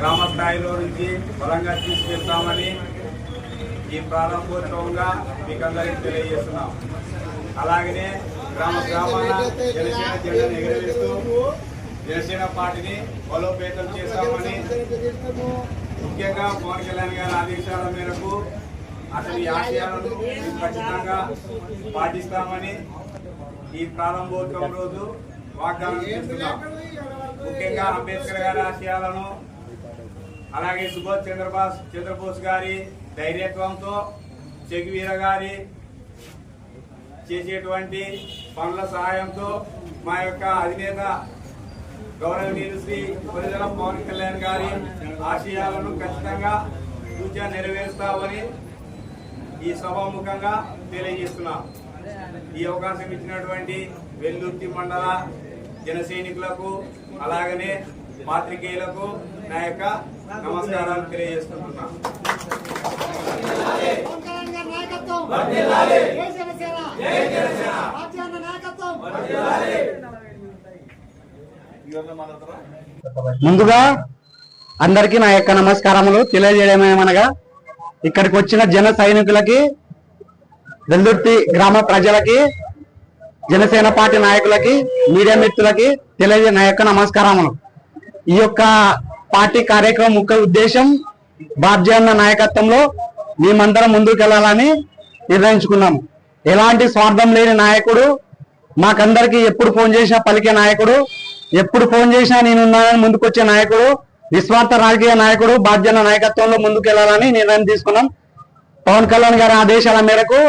గ్రామ స్థాయిలో నుంచి బలంగా తీసుకెళ్తామని ఈ ప్రారంభోత్సవంగా మీకు అందరికీ తెలియజేస్తున్నాం. అలాగనే గ్రామ గ్రామాల జనసేన జెండాను ఎగరవేస్తూ జనసేన పార్టీని బలోపేతం చేస్తామని ముఖ్యంగా పవన్ కళ్యాణ్ గారి ఆదేశాల మేరకు అతని ఆశయాలను ఖచ్చితంగా పాటిస్తామని ఈ ప్రారంభోత్సవం రోజు వాగ్దానం చేస్తున్నాం. ముఖ్యంగా అంబేద్కర్ గారి ఆశయాలను అలాగే సుభాష్ చంద్రబాస్ చంద్రబోస్ గారి ధైర్యత్వంతో చెగువీర గారి చేసేటువంటి పనుల సహాయంతో మా యొక్క అధినేత గౌరవనీయులు శ్రీ పరిజల పవన్ కళ్యాణ్ గారి ఆశయాలను ఖచ్చితంగా పూజ నెరవేరుస్తామని ఈ సభాముఖంగా తెలియజేస్తున్నాం. ఈ అవకాశం ఇచ్చినటువంటి వెల్లుర్తి మండల జన సైనికులకు అలాగనే పాత్రికేయులకు నా యొక్క నమస్కారాలు తెలియజేస్తున్నాను ముందుగా అందరికి నా యొక్క నమస్కారములు తెలియజేయడమేమనగా ఇక్కడికి వచ్చిన జన సైనికులకి వెల్దుర్తి గ్రామ ప్రజలకి జనసేన పార్టీ నాయకులకి మీడియా మిత్రులకి తెలియజే నా యొక్క నమస్కారములు. ఈ యొక్క పార్టీ కార్యక్రమం ముఖ్య ఉద్దేశం బాబ్జీ అన్న నాయకత్వంలో మేమందరం ముందుకు వెళ్ళాలని ఎలాంటి స్వార్థం లేని నాయకుడు మాకందరికి ఎప్పుడు ఫోన్ చేసినా పలికే నాయకుడు ఎప్పుడు ఫోన్ చేసినా నేనున్నానని ముందుకొచ్చే నాయకుడు నిస్వార్థ రాజకీయ నాయకుడు బాధ్యత నాయకత్వంలో ముందుకు వెళ్ళాలని నిర్ణయం తీసుకున్నాం. పవన్ కళ్యాణ్ గారి ఆదేశాల మేరకు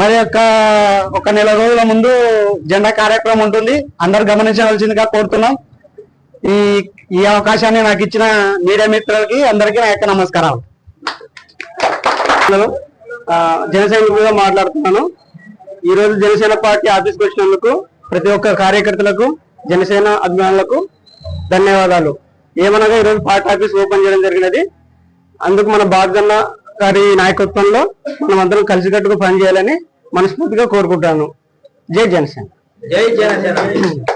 మరి యొక్క ఒక నెల రోజుల ముందు జెండా కార్యక్రమం ఉంటుంది. అందరు గమనించవలసిందిగా కోరుతున్నాం. ఈ ఈ అవకాశాన్ని నాకు ఇచ్చిన మీడియా మిత్రులకి అందరికీ నా యొక్క నమస్కారాలు. హలో. జనసేన జనసైనికులుగా మాట్లాడుతున్నాను. ఈ రోజు జనసేన పార్టీ ఆఫీస్కి వచ్చినందుకు ప్రతి ఒక్క కార్యకర్తలకు జనసేన అభిమానులకు ధన్యవాదాలు. ఏమనగా ఈరోజు పార్టీ ఆఫీస్ ఓపెన్ చేయడం జరిగినది. అందుకు మన బాగ్జన్న గారి నాయకత్వంలో మనం అందరం కలిసికట్టుగా పనిచేయాలని మనస్ఫూర్తిగా కోరుకుంటాను జై జనసేన. జై జనసేన.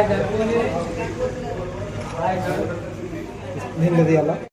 भाई जन भाई जन धन्यवाद